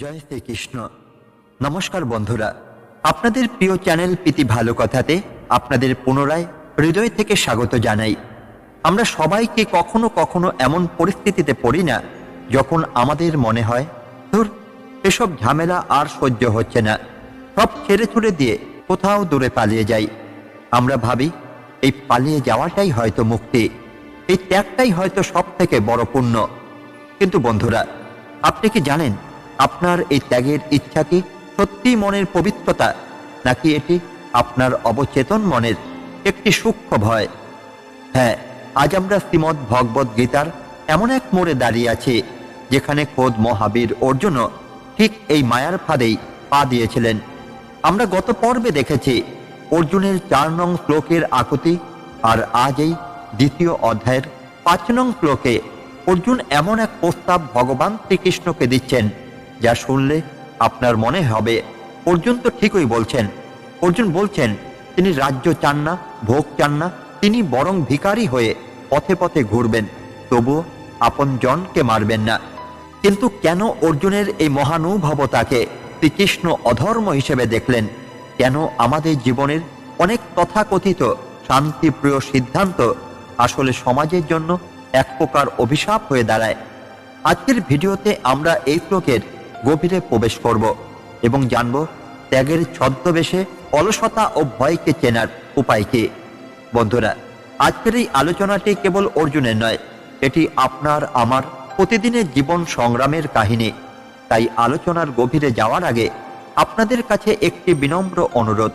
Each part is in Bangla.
জয় শ্রীকৃষ্ণ। নমস্কার বন্ধুরা, আপনাদের প্রিয় চ্যানেল প্রীতি ভালো কথাতে আপনাদের পুনরায় হৃদয় থেকে স্বাগত জানাই। আমরা সবাইকে কখনো কখনো এমন পরিস্থিতিতে পড়ি না, যখন আমাদের মনে হয়, ধুর, এসব ঝামেলা আর সহ্য হচ্ছে না। সব ছেড়ে ছুড়ে দিয়ে কোথাও দূরে পালিয়ে যাই। আমরা ভাবি, এই পালিয়ে যাওয়াটাই হয়তো মুক্তি, এই ত্যাগটাই হয়তো সব থেকে বড় পুণ্য। কিন্তু বন্ধুরা, আপনি কি জানেন আপনার এই ত্যাগের ইচ্ছা কি সত্যি মনের পবিত্রতা, নাকি এটি আপনার অবচেতন মনের একটি সূক্ষ্ম ভয়? হ্যাঁ আজ আমরা শ্রীমৎ ভগবত গীতার এমন এক মোড়ে দাঁড়িয়ে আছি, যেখানে খোদ মহাবীর অর্জুনও ঠিক এই মায়ার ফাঁদেই পা দিয়েছিলেন। আমরা গত পর্বে দেখেছি অর্জুনের চার নং শ্লোকের আকুতি, আর আজ এই দ্বিতীয় অধ্যায়ের পাঁচ নং শ্লোকে অর্জুন এমন এক প্রস্তাব ভগবান শ্রীকৃষ্ণকে দিচ্ছেন। যা শুনলে আপনার মনে হবে, অর্জুন তো ঠিকই বলছেন। অর্জুন বলছেন, তিনি রাজ্য চান না, ভোগ চান না, তিনি বরং ভিখারি হয়ে পথে পথে ঘুরবেন, তবুও আপন জনকে মারবেন না। কিন্তু কেন অর্জুনের এই মহানুভবতাকে শ্রীকৃষ্ণ অধর্ম হিসেবে দেখলেন? কেন আমাদের জীবনের অনেক তথাকথিত শান্তিপ্রিয় সিদ্ধান্ত আসলে সমাজের জন্য এক প্রকার অভিশাপ হয়ে দাঁড়ায়? আজকের ভিডিওতে আমরা এই শ্লোকের গভীরে প্রবেশ করব এবং জানব ত্যাগের ছদ্মবেশে অলসতা ও ভয়কে চেনার উপায় কি। বন্ধুরা, আজকের এই আলোচনাটি কেবল অর্জুনের নয়, এটি আপনার, আমার প্রতিদিনের জীবন সংগ্রামের কাহিনী। তাই আলোচনার গভীরে যাওয়ার আগে আপনাদের কাছে একটি বিনম্র অনুরোধ,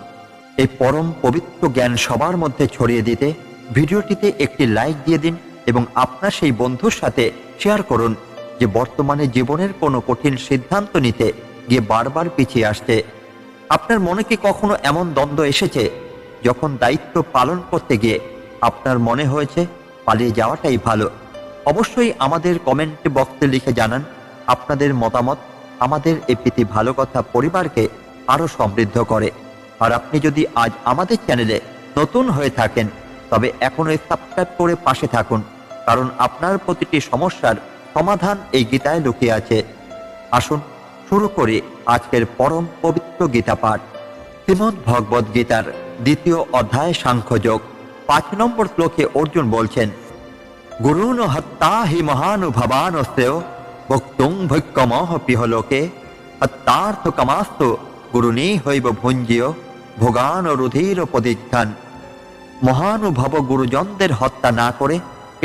এই পরম পবিত্র জ্ঞান সবার মধ্যে ছড়িয়ে দিতে, ভিডিওটিতে একটি লাইক দিয়ে দিন এবং আপনার সেই বন্ধুর সাথে শেয়ার করুন। যে বর্তমানে জীবনের কোনো কঠিন সিদ্ধান্ত নিতে গিয়ে বারবার পিছিয়ে আসছে। আপনার মনে কি কখনো এমন দ্বন্দ্ব এসেছে? যখন দায়িত্ব পালন করতে গিয়ে আপনার মনে হয়েছে পালিয়ে যাওয়াটাই ভালো। অবশ্যই আমাদের কমেন্ট বক্সে লিখে জানান আপনাদের মতামত, আমাদের এই প্রীতি ভালো কথা পরিবারকে আরও সমৃদ্ধ করে। আর আপনি যদি আজ আমাদের চ্যানেলে নতুন হয়ে থাকেন, তবে এখনই সাবস্ক্রাইব করে পাশে থাকুন, কারণ আপনার প্রতিটি সমস্যার সমাধান এই গীতায় লুকিয়ে আছে। আসুন শুরু করি আজকের পরম পবিত্র গীতা পাঠ। শ্রীমদ ভগবদ গীতার দ্বিতীয় অধ্যায় সাংখ্যযোগ, পাঁচ নম্বর শ্লোকে অর্জুন বলছেন, গুরুন হত্তা হি মহানুভবান শ্রেয় ভক্তুং ভৈক্যমহ পিহলোকে হত্যার্থ কামাস্ত গুরুণী হইব ভুঞ্জিয় ভোগান রুধির প্রদীক্ষান মহানুভব গুরুজনদের হত্যা না করে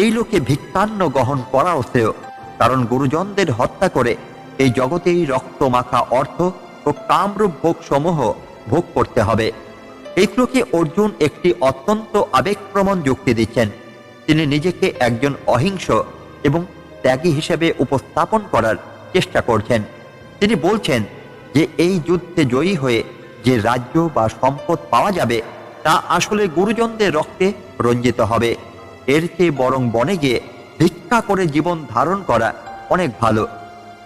এই লোকে ভিক্ষান্ন গ্রহণ করা শ্রেয়। কারণ গুরুজনদের হত্যা করে এই জগতেই রক্ত মাখা অর্থ ও কামরূপ ভোগ সমূহ ভোগ করতে হবে। এই শ্লোকে অর্জুন একটি অত্যন্ত আবেগপ্রমণ যুক্তি দিচ্ছেন। তিনি নিজেকে একজন অহিংস এবং ত্যাগী হিসেবে উপস্থাপন করার চেষ্টা করছেন। তিনি বলছেন যে এই যুদ্ধে জয়ী হয়ে যে রাজ্য বা সম্পদ পাওয়া যাবে, তা আসলে গুরুজনদের রক্তে রঞ্জিত হবে। এর চেয়ে বরং বনে গিয়ে ভিক্ষা করে জীবন ধারণ করা অনেক ভালো।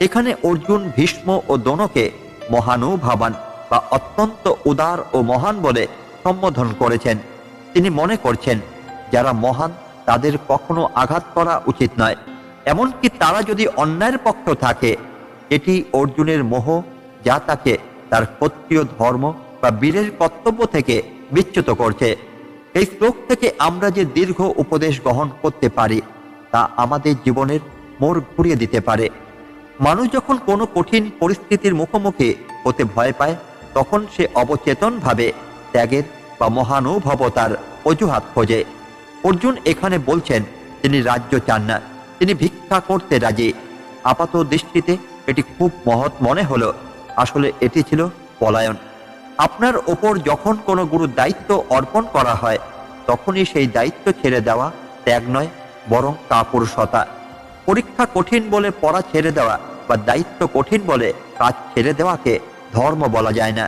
এখানে অর্জুন, ভীষ্ম ও দোনকে মহানুভাবান বা অত্যন্ত উদার ও মহান বলে সম্বোধন করেছেন। তিনি মনে করছেন, যারা মহান, তাদের কখনো আঘাত করা উচিত নয়। এমনকি তারা যদি অন্যায়ের পক্ষ থাকে, এটি অর্জুনের মোহ, যা তাকে তার ক্ষত্রিয় ধর্ম বা বীরের কর্তব্য থেকে বিচ্যুত করছে। এই শ্লোক থেকে আমরা যে দীর্ঘ উপদেশ গ্রহণ করতে পারি তা আমাদের জীবনের মোড় ঘুরিয়ে দিতে পারে। মানুষ যখন কোনো কঠিন পরিস্থিতির মুখোমুখি হতে ভয় পায়, তখন সে অবচেতনভাবে ত্যাগের বা মহানুভবতার অজুহাত খোঁজে। অর্জুন এখানে বলছেন, তিনি রাজ্য চান না, তিনি ভিক্ষা করতে রাজি। আপাত দৃষ্টিতে এটি খুব মহৎ মনে হলো। আসলে এটি ছিল পলায়ন। আপনার ওপর যখন কোনো গুরুর দায়িত্ব অর্পণ করা হয়, তখনই সেই দায়িত্ব ছেড়ে দেওয়া ত্যাগ নয় বরং কাপুরুষতা পরীক্ষা কঠিন বলে পড়া ছেড়ে দেওয়া বা দায়িত্ব কঠিন বলে কাজ ছেড়ে দেওয়াকে ধর্ম বলা যায় না।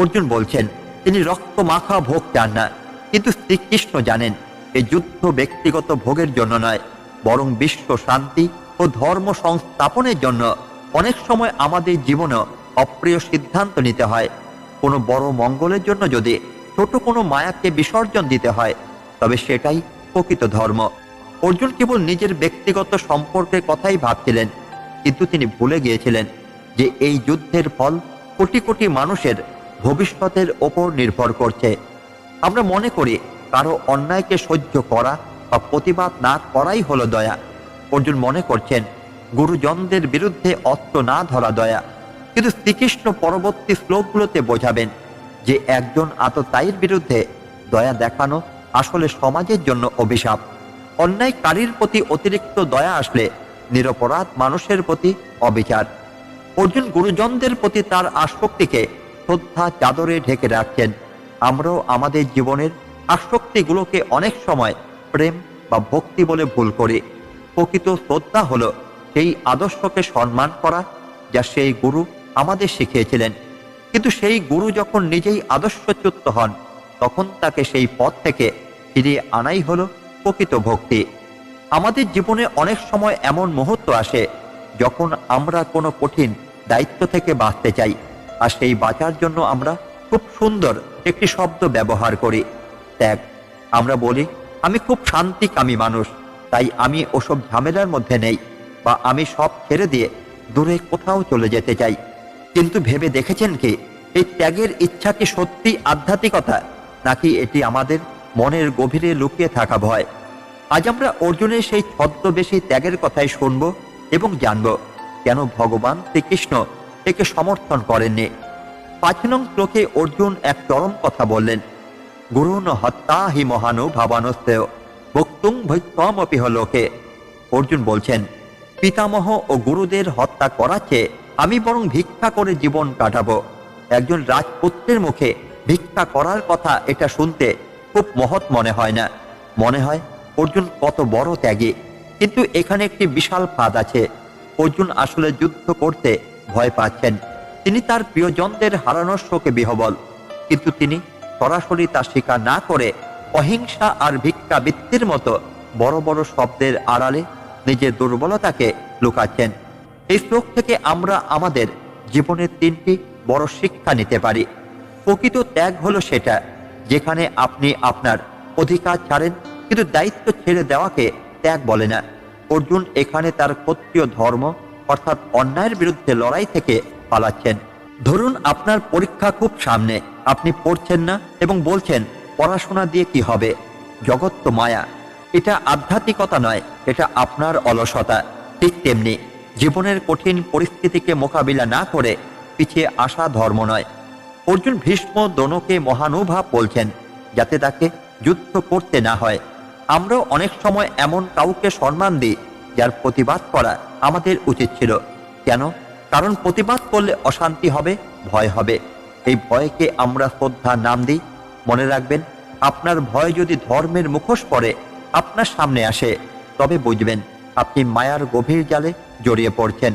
অর্জুন বলছেন, তিনি রক্ত মাখা ভোগ চান না, কিন্তু শ্রীকৃষ্ণ জানেন এই যুদ্ধ ব্যক্তিগত ভোগের জন্য নয়, বরং বিশ্ব শান্তি ও ধর্ম সংস্থাপনের জন্য। অনেক সময় আমাদের জীবনে অপ্রিয় সিদ্ধান্ত নিতে হয়। কোনো বড় মঙ্গলের জন্য যদি ছোট কোনো মায়াকে বিসর্জন দিতে হয়, তবে সেটাই প্রকৃত ধর্ম। অর্জুন কেবল নিজের ব্যক্তিগত সম্পর্কের কথাই ভাবছিলেন, কিন্তু তিনি ভুলে গিয়েছিলেন যে এই যুদ্ধের ফল কোটি কোটি মানুষের ভবিষ্যতের ওপর নির্ভর করছে। আমরা মনে করি কারও অন্যায়কে সহ্য করা বা প্রতিবাদ না করাই হলো দয়া। অর্জুন মনে করছেন, গুরুজনদের বিরুদ্ধে অস্ত্র না ধরা দয়া। কিন্তু শ্রীকৃষ্ণ পরবর্তী শ্লোকগুলোতে বোঝাবেন যে একজন আততায়ীর বিরুদ্ধে দয়া দেখানো আসলে সমাজের জন্য অভিশাপ। অন্যায়কারীর প্রতি অতিরিক্ত দয়া আসলে নিরপরাধ মানুষের প্রতি অবিচার। অর্জুন গুরুজনদের প্রতি তার আসক্তিকে শ্রদ্ধা চাদরে ঢেকে রাখছেন। আমরাও আমাদের জীবনের আসক্তিগুলোকে অনেক সময় প্রেম বা ভক্তি বলে ভুল করি। প্রকৃত শ্রদ্ধা হলো সেই আদর্শকে সম্মান করা যা সেই গুরু আমাদের শিখিয়েছিলেন। কিন্তু সেই গুরু যখন নিজেই আদর্শচ্যুত হন, তখন তাকে সেই পথ থেকে ফিরিয়ে আনাই হলো প্রকৃত ভক্তি। আমাদের জীবনে অনেক সময় এমন মুহূর্ত আসে, যখন আমরা কোনো কঠিন দায়িত্ব থেকে বাঁচতে চাই, আর সেই বাঁচার জন্য আমরা খুব সুন্দর একটি শব্দ ব্যবহার করি। ত্যাগ আমরা বলি, আমি খুব শান্তিকামী মানুষ, তাই আমি ওসব ঝামেলার মধ্যে নেই, বা আমি সব ছেড়ে দিয়ে দূরে কোথাও চলে যেতে চাই। কিন্তু ভেবে দেখেছেন কি, এই ত্যাগের ইচ্ছা কি সত্যি আধ্যাত্মিকতা, নাকি এটি আমাদের মনের গভীরে লুকিয়ে থাকা ভয়। আজ আমরা অর্জুনের সেই ছদ্মবেশী ত্যাগের কথাই শুনব এবং জানব কেন ভগবান শ্রীকৃষ্ণ একে সমর্থন করেননি। পাঁচ নং শ্লোকে অর্জুন এক চরম কথা বললেন, গুরুন হত্যা হি মহানু ভাবানস্তেয় বক্তুং ভৈত্বমপি লোকে। অর্জুন বলছেন, পিতামহ ও গুরুদের হত্যা করাচ্ছে, আমি বরং ভিক্ষা করে জীবন কাটাবো। একজন রাজপুত্রের মুখে ভিক্ষা করার কথা এটা শুনতে খুব মহৎ মনে হয় না। মনে হয়, অর্জুন কত বড় ত্যাগী। কিন্তু এখানে একটি বিশাল ফাঁদ আছে। অর্জুন আসলে যুদ্ধ করতে ভয় পাচ্ছেন। তিনি তার প্রিয়জনদের হারানোর শোকে বিহবল। কিন্তু তিনি সরাসরি তা স্বীকার না করে অহিংসা আর ভিক্ষাবৃত্তির মতো বড় বড় শব্দের আড়ালে নিজের দুর্বলতাকে লুকাচ্ছেন। এই শ্লোক থেকে আমরা আমাদের জীবনের তিনটি বড় শিক্ষা নিতে পারি। প্রকৃত ত্যাগ হলো সেটা। যেখানে আপনি আপনার অধিকার ছাড়েন, কিন্তু দায়িত্ব ছেড়ে দেওয়াকে ত্যাগ বলে না। অর্জুন এখানে তার ক্ষত্রিয় ধর্ম, অর্থাৎ অন্যায়ের বিরুদ্ধে লড়াই থেকে পালাচ্ছেন। ধরুন আপনার পরীক্ষা খুব সামনে, আপনি পড়ছেন না এবং বলছেন, পড়াশোনা দিয়ে কি হবে? জগৎ তো মায়া। এটা আধ্যাত্মিকতা নয়, এটা আপনার অলসতা। ঠিক তেমনি জীবনের কঠিন পরিস্থিতিকে মোকাবিলা না করে পিছিয়ে আসা ধর্ম নয়। অর্জুন ভীষ্ম দনকে মহানুভাব বলছেন যাতে তাকে যুদ্ধ করতে না হয়। আমরাও অনেক সময় এমন কাউকে সম্মান দিই, যার প্রতিবাদ করা আমাদের উচিত ছিল। কেন? কারণ প্রতিবাদ করলে অশান্তি হবে, ভয় হবে। এই ভয়কে আমরা শ্রদ্ধা নাম দিই। মনে রাখবেন, আপনার ভয় যদি ধর্মের মুখোশ পরে আপনার সামনে আসে। তবে বুঝবেন, আপনি মায়ার গভীর জালে জড়িয়ে পড়ছেন।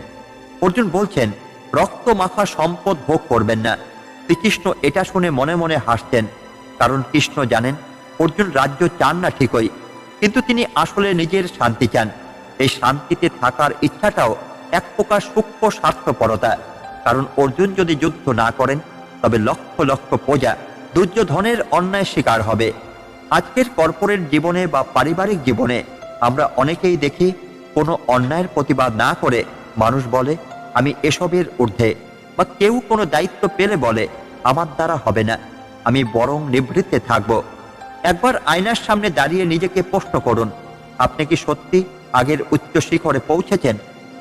অর্জুন বলছেন, রক্ত মাখা সম্পদ ভোগ করবেন না। শ্রীকৃষ্ণ এটা শুনে মনে মনে হাসছেন কারণ কৃষ্ণ জানেন, অর্জুন রাজ্য চান না ঠিকই, কিন্তু তিনি আসলে নিজের শান্তি চান। এই শান্তিতে থাকার ইচ্ছাটাও এক প্রকার সূক্ষ্ম স্বার্থপরতা, কারণ অর্জুন যদি যুদ্ধ না করেন, তবে লক্ষ লক্ষ প্রজা দুর্যোধনের অন্যায় শিকার হবে। আজকের কর্পোরেট জীবনে বা পারিবারিক জীবনে আমরা অনেকেই দেখি, কোনো অন্যায়ের প্রতিবাদ না করে মানুষ বলে, আমি এসবের ঊর্ধ্বে। বা কেউ কোনো দায়িত্ব পেলে বলে, আমার দ্বারা হবে না, আমি বরং নিভৃত্তে থাকব। একবার আয়নার সামনে দাঁড়িয়ে নিজেকে প্রশ্ন করুন, আপনি কি সত্যি আগের উচ্চ শিখরে পৌঁছেছেন,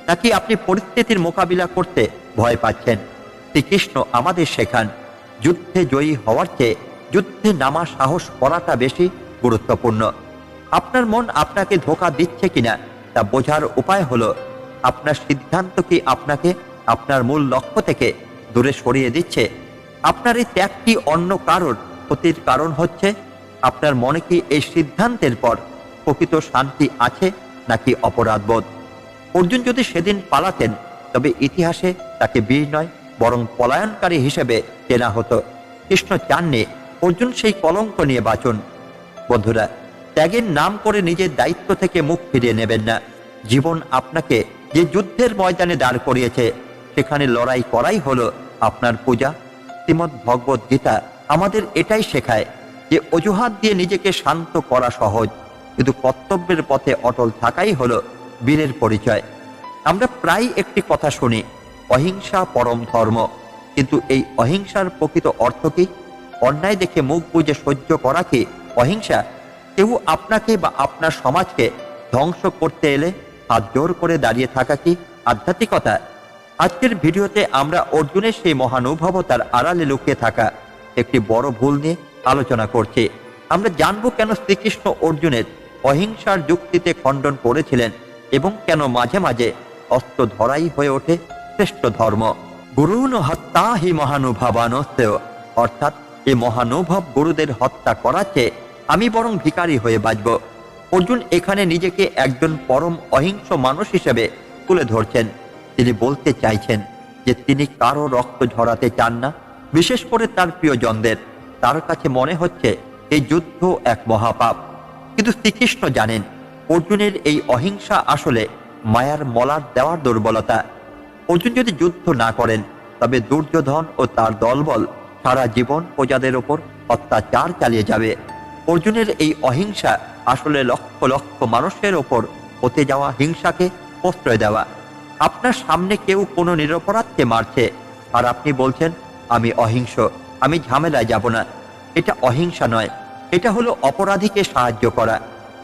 নাকি আপনি পরিস্থিতির মোকাবিলা করতে ভয় পাচ্ছেন? শ্রীকৃষ্ণ আমাদের শেখান, যুদ্ধে জয়ী হওয়ার চেয়ে যুদ্ধে নামা সাহস করাটা বেশি গুরুত্বপূর্ণ। আপনার মন আপনাকে ধোকা দিচ্ছে কিনা, তা বোঝার উপায় হলো, আপনার সিদ্ধান্ত কি আপনাকে আপনার মূল লক্ষ্য থেকে দূরে সরিয়ে দিচ্ছে। আপনার এই ত্যাগটি অন্য কারোর ক্ষতির কারণ হচ্ছে? আপনার মনে কি এই সিদ্ধান্তের পর প্রকৃত শান্তি আছে নাকি অপরাধবোধ? অর্জুন যদি সেদিন পালাতেন, তবে ইতিহাসে তাকে বীর নয়, বরং পলায়নকারী হিসেবে চেনা হতো। কৃষ্ণ চাননি, অর্জুন সেই কলঙ্ক নিয়ে বাঁচুন। বন্ধুরা, ত্যাগের নাম করে নিজের দায়িত্ব থেকে মুখ ফিরিয়ে নেবেন না। জীবন আপনাকে যে যুদ্ধের ময়দানে দাঁড় করিয়েছে সেখানে লড়াই করাই হলো আপনার পূজা। শ্রীমৎ ভগবত গীতা আমাদের এটাই শেখায় যে অজুহাত দিয়ে নিজেকে শান্ত করা সহজ, কিন্তু কর্তব্যের পথে অটল থাকাই হলো বীরের পরিচয়। আমরা প্রায় একটি কথা শুনি, অহিংসা পরম ধর্ম। কিন্তু এই অহিংসার প্রকৃত অর্থ কি? অন্যায় দেখে মুখ বুজে সহ্য করা কি অহিংসা? কেউ আপনাকে বা আপনার সমাজকে ধ্বংস করতে এলে হাত জোর করে দাঁড়িয়ে থাকা কি আধ্যাত্মিকতা? আজকের ভিডিওতে আমরা অর্জুনের সেই মহানুভবতার আড়ালে লুকিয়ে থাকা একটি বড় ভুল নিয়ে আলোচনা করছি। আমরা জানব কেন শ্রীকৃষ্ণ অর্জুনের অহিংসার যুক্তিতে খণ্ডন করেছিলেন এবং কেন মাঝে মাঝে অস্ত্র ধরাই হয়ে ওঠে শ্রেষ্ঠ ধর্ম। গুরুন হত্যা হি মহানুভাবানস্তেয় অর্থাৎ এই মহানুভব গুরুদের হত্যা করার চেয়ে আমি বরং ভিখারি হয়ে বাঁচব অর্জুন এখানে নিজেকে একজন পরম অহিংস মানুষ হিসেবে তুলে ধরছেন। তিনি বলতে চাইছেন যে তিনি কারও রক্ত ঝরাতে চান না, বিশেষ করে তার প্রিয়জনদের। তার কাছে মনে হচ্ছে এই যুদ্ধ এক মহাপাপ। কিন্তু শ্রীকৃষ্ণ জানেন, অর্জুনের এই অহিংসা আসলে মায়ার মলার দেওয়ার দুর্বলতা। অর্জুন যদি যুদ্ধ না করেন, তবে দুর্যোধন ও তার দলবল সারা জীবন প্রজাদের ওপর অত্যাচার চালিয়ে যাবে। অর্জুনের এই অহিংসা আসলে লক্ষ লক্ষ মানুষের ওপর হতে যাওয়া হিংসাকে প্রশ্রয় দেওয়া। আপনার সামনে কেউ কোনো নিরপরাধকে মারছে। আর আপনি বলছেন, আমি অহিংস, আমি ঝামেলায় যাব না। এটা অহিংসা নয়। এটা হলো অপরাধীকে সাহায্য করা।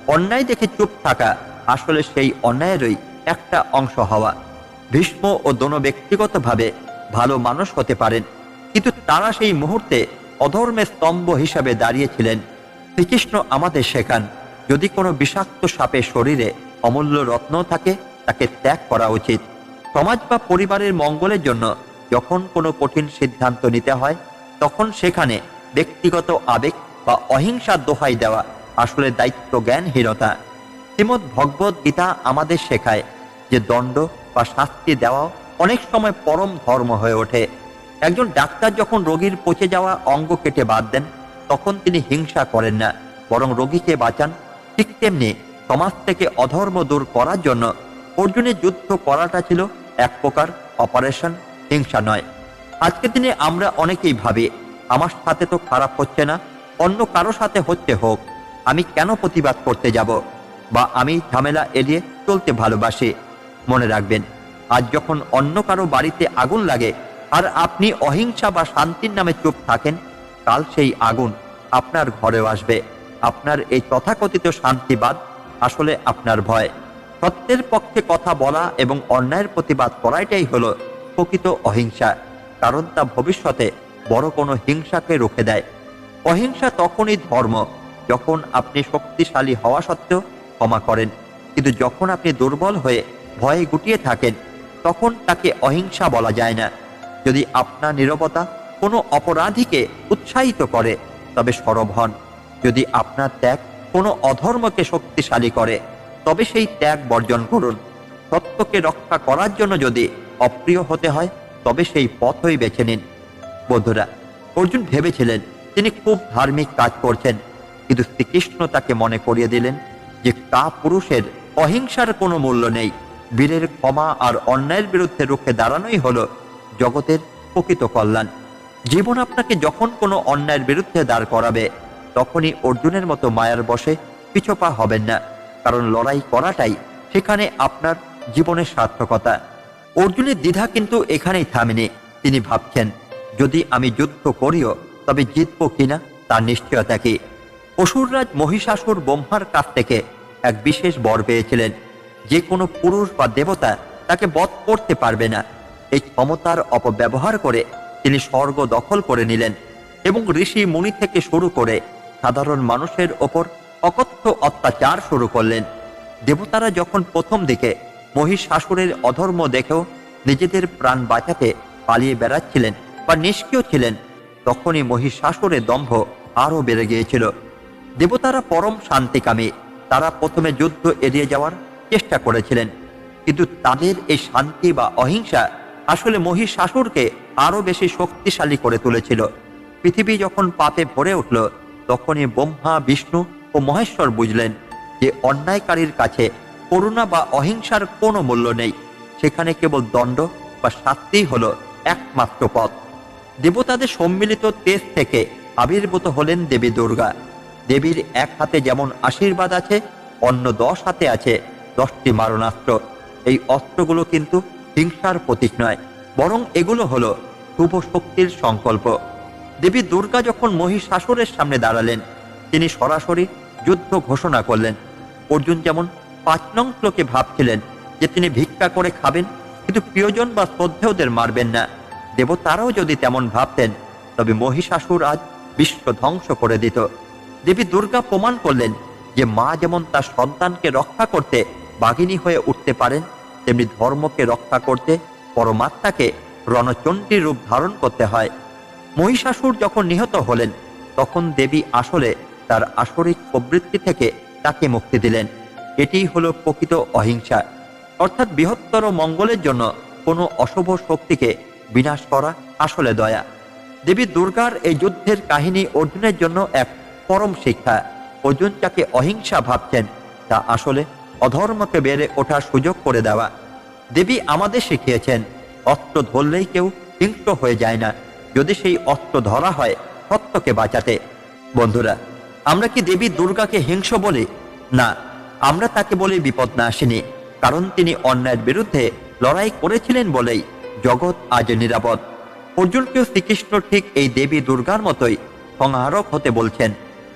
অন্যায় দেখে চুপ থাকা, আসলে সেই অন্যায়েরই একটা অংশ হওয়া। ভীষ্ম ও দোনো ব্যক্তিগতভাবে ভালো মানুষ হতে পারেন, কিন্তু তারা সেই মুহূর্তে অধর্মের স্তম্ভ হিসাবে দাঁড়িয়েছিলেন। শ্রীকৃষ্ণ আমাদের শেখান, যদি কোনো বিষাক্ত সাপের শরীরে অমূল্য রত্ন থাকে, তাকে ত্যাগ করা উচিত। সমাজ বা পরিবারের মঙ্গলের জন্য যখন কোনো কঠিন সিদ্ধান্ত নিতে হয়, তখন সেখানে ব্যক্তিগত আবেগ বা অহিংসার দোহাই দেওয়া আসলে দায়িত্ব জ্ঞানহীনতা। শ্রীমদ ভগবত গীতা আমাদের শেখায় যে দণ্ড বা শাস্তি দেওয়া অনেক সময় পরম ধর্ম হয়ে ওঠে। একজন ডাক্তার যখন রোগীর পচে যাওয়া অঙ্গ কেটে বাদ দেন, তখন তিনি হিংসা করেন না, বরং রোগীকে বাঁচান। ঠিক তেমনি সমাজ থেকে অধর্ম দূর করার জন্য অর্জুনের যুদ্ধ করাটা ছিল এক প্রকার অপারেশন, হিংসা নয়। আজকের দিনে আমরা অনেকেই ভাবি, আমার সাথে তো খারাপ হচ্ছে না, অন্য কারও সাথে হচ্ছে হোক, আমি কেন প্রতিবাদ করতে যাব? বা আমি ঝামেলা এড়িয়ে চলতে ভালোবাসি। মনে রাখবেন, আজ যখন অন্য কারও বাড়িতে আগুন লাগে, আর আপনি অহিংসা বা শান্তির নামে চুপ থাকেন, কাল সেই আগুন আপনার ঘরেও আসবে। আপনার এই তথাকথিত শান্তিবাদ আসলে আপনার ভয়। সত্যের পক্ষে কথা বলা এবং অন্যায়ের প্রতিবাদ করাটাই হলো প্রকৃত অহিংসা, কারণ তা ভবিষ্যতে বড় কোনো হিংসাকে রুখে দেয়। অহিংসা তখনই ধর্ম, যখন আপনি শক্তিশালী হওয়া সত্ত্বেও ক্ষমা করেন। কিন্তু যখন আপনি দুর্বল হয়ে ভয়ে গুটিয়ে থাকেন, তখন তাকে অহিংসা বলা যায় না। যদি আপনার নীরবতা কোনো অপরাধীকে উৎসাহিত করে, তবে সরব হন। যদি আপনার ত্যাগ কোনো অধর্মকে শক্তিশালী করে তবে সেই ত্যাগ বর্জন করুন। সত্যকে রক্ষা করার জন্য যদি অপ্রিয় হতে হয়, তবে সেই পথই বেছে নিন। বন্ধুরা, অর্জুন ভেবেছিলেন তিনি খুব ধার্মিক কাজ করছেন, কিন্তু শ্রীকৃষ্ণ তাকে মনে করিয়ে দিলেন যে কা পুরুষের অহিংসার কোনো মূল্য নেই। বীরের ক্ষমা আর অন্যায়ের বিরুদ্ধে রুখে দাঁড়ানোই হলো জগতের প্রকৃত কল্যাণ। জীবন আপনাকে যখন কোনো অন্যায়ের বিরুদ্ধে দাঁড় করাবে, তখনই অর্জুনের মতো মায়ার বসে পিছপা হবেন না। কারণ লড়াই করাটাই সেখানে আপনার জীবনের সার্থকতা। অর্জুনের দ্বিধা কিন্তু এখানেই থামেনি, তিনি ভাবছেন, যদি আমি যুদ্ধ করিও, তবে জিতবো কিনা তার নিশ্চয়তা কি? অসুররাজ মহিষাসুর ব্রহ্মার কাছ থেকে এক বিশেষ বর পেয়েছিলেন। যে কোনো পুরুষ বা দেবতা তাকে বধ করতে পারবে না। এই ক্ষমতার অপব্যবহার করে তিনি স্বর্গ দখল করে নিলেন এবং ঋষি মুনি থেকে শুরু করে সাধারণ মানুষের ওপর অকথ্য অত্যাচার শুরু করলেন। দেবতারা যখন প্রথম দিকে মহিষ মহিষাসুরের অধর্ম দেখেও নিজেদের প্রাণ বাঁচাতে পালিয়ে বেড়াচ্ছিলেন বা নিষ্ক্রিয় ছিলেন, তখনই মহিষাসুরের দম্ভ আরও বেড়ে গিয়েছিল। দেবতারা পরম শান্তিকামী, তারা প্রথমে যুদ্ধ এড়িয়ে যাওয়ার চেষ্টা করেছিলেন, কিন্তু তাদের এই শান্তি বা অহিংসা আসলে মহিষ মহিষাসুরকে আরও বেশি শক্তিশালী করে তুলেছিল। পৃথিবী যখন পাপে ভরে উঠল, তখনই ব্রহ্মা, বিষ্ণু ও মহেশ্বর বুঝলেন যে অন্যায়কারীর কাছে করুণা বা অহিংসার কোনো মূল্য নেই। সেখানে কেবল দণ্ড বা শাস্তিই হলো একমাত্র পথ। দেবতাদের সম্মিলিত তেজ থেকে আবির্ভূত হলেন দেবী দুর্গা। দেবীর এক হাতে যেমন আশীর্বাদ আছে, অন্য দশ হাতে আছে দশটি মারণাস্ত্র। এই অস্ত্রগুলো কিন্তু হিংসার প্রতীক নয়, বরং এগুলো হলো শুভ শক্তির সংকল্প। দেবী দুর্গা যখন মহিষাসুরের সামনে দাঁড়ালেন তিনি সরাসরি যুদ্ধ ঘোষণা করলেন। অর্জুন যেমন পাঁচ নং শ্লোকে ভাবছিলেন যে তিনি ভিক্ষা করে খাবেন, কিন্তু প্রিয়জন বা শ্রদ্ধেয়দের মারবেন না। দেবতারাও যদি তেমন ভাবতেন, তবে মহিষাসুর আজ বিশ্ব ধ্বংস করে দিত। দেবী দুর্গা প্রমাণ করলেন যে মা যেমন তার সন্তানকে রক্ষা করতে বাঘিনী হয়ে উঠতে পারেন, তেমনি ধর্মকে রক্ষা করতে পরমাত্মাকে রণচণ্ডীর রূপ ধারণ করতে হয়। মহিষাসুর যখন নিহত হলেন, তখন দেবী আসলে তার আসরিক প্রবৃত্তি থেকে তাকে মুক্তি দিলেন। এটিই হলো প্রকৃত অহিংসা। অর্থাৎ বৃহত্তর মঙ্গলের জন্য কোনো অশুভ শক্তিকে বিনাশ করা আসলে দয়া। দেবী দুর্গার এই যুদ্ধের কাহিনী অর্জুনের জন্য এক পরম শিক্ষা। অর্জুন যাকে অহিংসা ভাবছেন, তা আসলে অধর্মকে বেড়ে ওঠার সুযোগ করে দেওয়া। দেবী আমাদের শিখিয়েছেন, অস্ত্র ধরলেই কেউ হিংস্র হয়ে যায় না। যদি সেই অস্ত্র ধরা হয়, সত্যকে বাঁচাতে। বন্ধুরা আমরা কি দেবী দুর্গাকে হিংস্র বলি? না, আমরা তাকে বলে বিপদ না আসেনি কারণ তিনি অন্যায়ের বিরুদ্ধে লড়াই করেছিলেন বলেই জগৎ আজ নিরাপদ। অর্জুনকেও শ্রীকৃষ্ণ ঠিক এই দেবী দুর্গার মতোই সংহারক হতে বলছেন,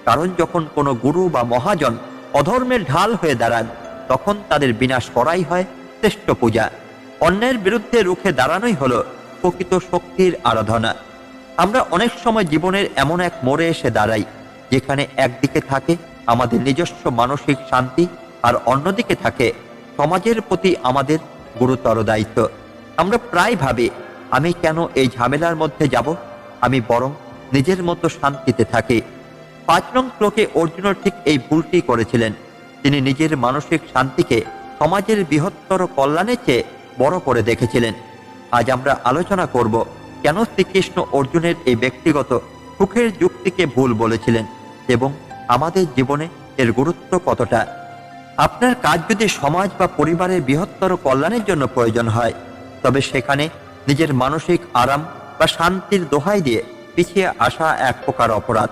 কারণ যখন কোনো গুরু বা মহাজন অধর্মের ঢাল হয়ে দাঁড়ান, তখন তাদের বিনাশ করাই হয় শ্রেষ্ঠ পূজা। অন্যের বিরুদ্ধে রুখে দাঁড়ানোই হলো প্রকৃত শক্তির আরাধনা। আমরা অনেক সময় জীবনের এমন এক মোড়ে এসে দাঁড়াই যেখানে একদিকে থাকে আমাদের নিজস্ব মানসিক শান্তি আর অন্যদিকে থাকে সমাজের প্রতি আমাদের গুরুতর দায়িত্ব। আমরা প্রায় ভাবি, আমি কেন এই ঝামেলার মধ্যে যাব? আমি বরং নিজের মতো শান্তিতে থাকি। পাঁচ নং শ্লোকে অর্জুন ঠিক এই ভুলটি করেছিলেন। তিনি নিজের মানসিক শান্তিকে সমাজের বৃহত্তর কল্যাণের চেয়ে বড় করে দেখেছিলেন। আজ আমরা আলোচনা করব, কেন শ্রীকৃষ্ণ অর্জুনের এই ব্যক্তিগত সুখের যুক্তিকে ভুল বলেছিলেন? এবং আমাদের জীবনে এর গুরুত্ব কতটা? আপনার কাজ যদি সমাজ বা পরিবারের বৃহত্তর কল্যাণের জন্য প্রয়োজন হয়, তবে সেখানে নিজের মানসিক আরাম বা শান্তির দোহাই দিয়ে পিছিয়ে আসা এক প্রকার অপরাধ।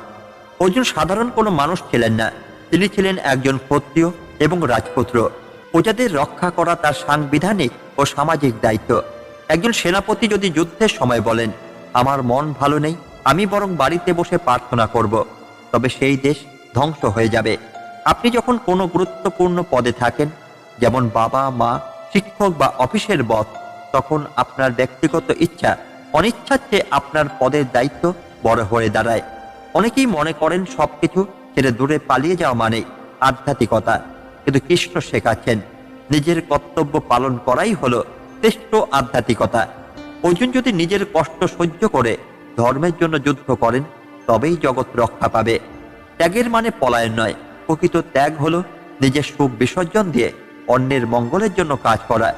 অর্জুন সাধারণ কোনো মানুষ ছিলেন না। তিনি ছিলেন একজন ক্ষত্রিয় এবং রাজপুত্র। প্রজাদের রক্ষা করা তার সাংবিধানিক ও সামাজিক দায়িত্ব। একজন সেনাপতি যদি যুদ্ধের সময় বলেন, আমার মন ভালো নেই, আমি বরং বাড়িতে বসে প্রার্থনা করব। তবে সেই দেশ ধ্বংস হয়ে যাবে। আপনি যখন কোনো গুরুত্বপূর্ণ পদে থাকেন, যেমন বাবা, মা, শিক্ষক বা অফিসের বস, তখন আপনার ব্যক্তিগত ইচ্ছা, অনিচ্ছার চেয়ে আপনার পদের দায়িত্ব বড় হয়ে দাঁড়ায়। অনেকেই মনে করেন সবকিছু ছেড়ে দূরে পালিয়ে যাওয়া মানে আধ্যাত্মিকতা, কিন্তু কৃষ্ণ শেখাচ্ছেন, নিজের কর্তব্য পালন করাই হলো শ্রেষ্ঠ আধ্যাত্মিকতা। অর্জুন যদি নিজের কষ্ট সহ্য করে, ধর্মের জন্য যুদ্ধ করেন তবেই জগৎ রক্ষা পাবে। ত্যাগের মানে পলায়ন নয়, প্রকৃত ত্যাগ হলো নিজের সুখ বিসর্জন দিয়ে অন্যের মঙ্গলের জন্য কাজ করা।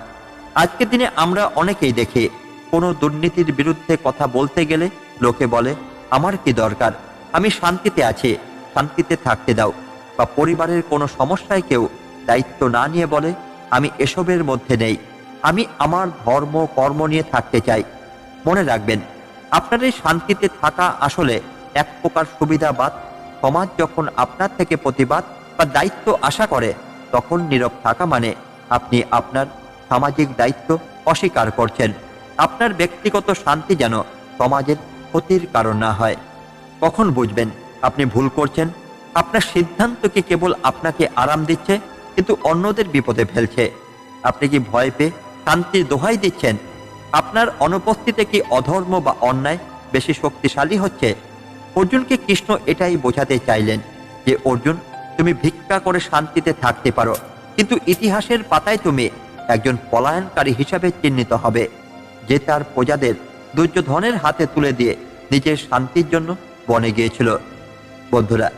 আজকের দিনে আমরা অনেকেই দেখি, কোনো দুর্নীতির বিরুদ্ধে কথা বলতে গেলে লোকে বলে, আমার কি দরকার? আমি শান্তিতে আছি, শান্তিতে থাকতে দাও। বা পরিবারের কোনো সমস্যায় কেউ দায়িত্ব না নিয়ে বলে, আমি এসবের মধ্যে নেই, আমি আমার ধর্ম, কর্ম নিয়ে থাকতে চাই। মনে রাখবেন, আপনার এই শান্তিতে থাকা আসলে এক প্রকার সুবিধাবাদ। সমাজ যখন আপনার থেকে প্রতিবাদ বা দায়িত্ব আশা করে, তখন নীরব থাকা মানে আপনি আপনার সামাজিক দায়িত্ব অস্বীকার করছেন। আপনার ব্যক্তিগত শান্তি যেন সমাজের ক্ষতির কারণ না হয়। কখন বুঝবেন আপনি ভুল করছেন? আপনার সিদ্ধান্ত কি কেবল আপনাকে আরাম দিচ্ছে, কিন্তু অন্যদের বিপদে ফেলছে? আপনি কি ভয় পেয়ে শান্তির দোহাই দিচ্ছেন? আপনার অনুপস্থিতিতে কি অধর্ম বা অন্যায় বেশি শক্তিশালী হচ্ছে? অর্জুনকে কৃষ্ণ এটাই বোঝাতে চাইলেন যে, অর্জুন, তুমি ভিক্ষা করে শান্তিতে থাকতে পারো, কিন্তু ইতিহাসের পাতায় তুমি একজন পলায়নকারী হিসাবে চিহ্নিত হবে, যে তার প্রজাদের দুর্যোধনের হাতে তুলে দিয়ে নিজের শান্তির জন্য বনে গিয়েছিল। বন্ধুরা,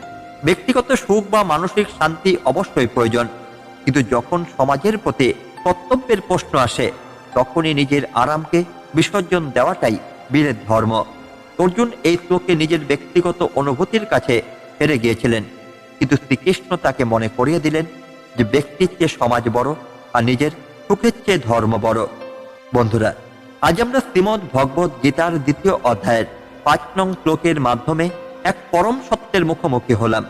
ব্যক্তিগত সুখ বা মানসিক শান্তি অবশ্যই প্রয়োজন, কিন্তু যখন সমাজের প্রতি কর্তব্যের প্রশ্ন আসে, তখনই নিজের আরামকে বিসর্জন দেওয়াটাই বীরের ধর্ম। অর্জুন এই শ্লোকে নিজের ব্যক্তিগত অনুভূতির কাছে হেরে গিয়েছিলেন। কিন্তু শ্রীকৃষ্ণ তাকে মনে করিয়ে দিলেন যে ব্যক্তির চেয়ে সমাজ বড় আর নিজের সুখের চেয়ে ধর্ম বড়। বন্ধুরা, আজ আমরা শ্রীমদ ভগবত গীতার দ্বিতীয় অধ্যায়ের পাঁচ নং শ্লোকের মাধ্যমে এক পরম সত্যের মুখোমুখি হলাম।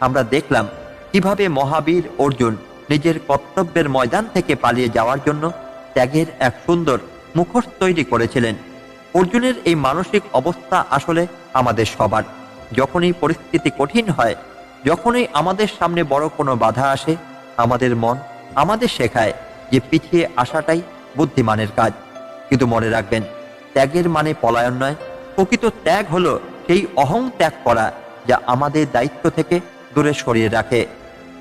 আমরা দেখলাম কীভাবে মহাবীর অর্জুন নিজের কর্তব্যের ময়দান থেকে পালিয়ে যাওয়ার জন্য ত্যাগের এক সুন্দর মুখোশ তৈরি করেছিলেন। অর্জুনের এই মানসিক অবস্থা আসলে আমাদের সবার। যখনই পরিস্থিতি কঠিন হয়, যখনই আমাদের সামনে বড় কোনো বাধা আসে, আমাদের মন আমাদের শেখায় যে পিছিয়ে আসাটাই বুদ্ধিমানের কাজ। কিন্তু মনে রাখবেন, ত্যাগের মানে পলায়ন নয়। প্রকৃত ত্যাগ হলো সেই অহং ত্যাগ করা যা আমাদের দায়িত্ব থেকে দূরে সরিয়ে রাখে।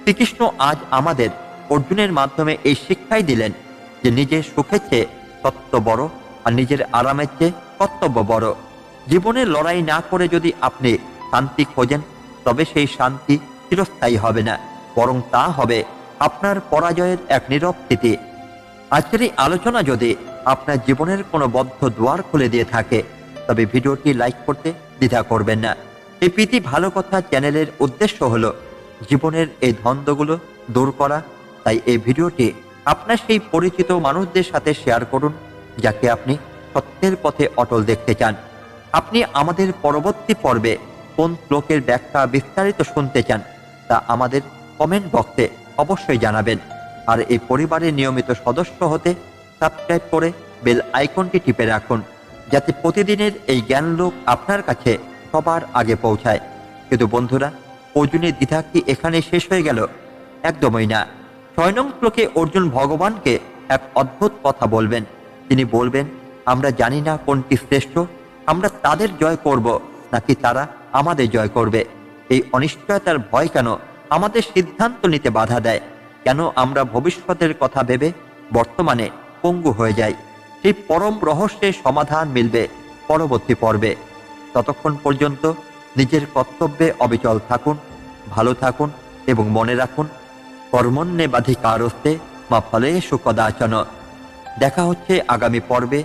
শ্রীকৃষ্ণ আজ আমাদের অর্জুনের মাধ্যমে এই শিক্ষাই দিলেন যে নিজের সুখের চেয়ে সত্য বড় আর নিজের আরামের চেয়ে কর্তব্য বড়। জীবনের লড়াই না করে যদি আপনি শান্তি খোঁজেন, তবে সেই শান্তি চিরস্থায়ী হবে না, বরং তা হবে আপনার পরাজয়ের এক নীরব স্থিতি। আজকের এই আলোচনা যদি আপনার জীবনের কোনো বদ্ধ দুয়ার খুলে দিয়ে থাকে, তবে ভিডিওটি লাইক করতে দ্বিধা করবেন না। এই প্রীতি ভালো কথা চ্যানেলের উদ্দেশ্য হলো জীবনের এই ধন্দগুলো দূর করা। তাই এই ভিডিওটি আপনার সেই পরিচিত মানুষদের সাথে শেয়ার করুন যাকে আপনি সত্যের পথে অটল দেখতে চান। আপনি আমাদের পরবর্তী পর্বে কোন শ্লোকের ব্যাখ্যা বিস্তারিত শুনতে চান, তা আমাদের কমেন্ট বক্সে অবশ্যই জানাবেন। আর এই পরিবারের নিয়মিত সদস্য হতে সাবস্ক্রাইব করে বেল আইকনটি টিপে রাখুন, যাতে প্রতিদিনের এই জ্ঞান লোক আপনার কাছে সবার আগে পৌঁছায়। কিন্তু বন্ধুরা অর্জুনের দ্বিধা কি এখানে শেষ হয়ে গেল? একদমই না। ছয় নং শ্লোকে অর্জুন ভগবানকে এক অদ্ভুত কথা বলবেন। তিনি বলবেন, আমরা জানি না কোনটি শ্রেষ্ঠ, আমরা তাদের জয় করব, নাকি তারা আমাদের জয় করবে। এই অনিশ্চয়তার ভয় কেন আমাদের সিদ্ধান্ত নিতে বাধা দেয়? কেন আমরা ভবিষ্যতের কথা ভেবে বর্তমানে পঙ্গু হয়ে যাই? সেই পরম রহস্যের সমাধান মিলবে পরবর্তী পর্বে। ততক্ষণ পর্যন্ত নিজের কর্তব্যে অবিচল থাকুন, ভালো থাকুন এবং মনে রাখুন, কর্মণ্যে বাধিকারস্তে মা ফলে সুকদাচন। দেখা হচ্ছে আগামী পর্বে।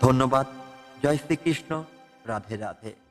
ধন্যবাদ। জয় শ্রীকৃষ্ণ। রাধে রাধে।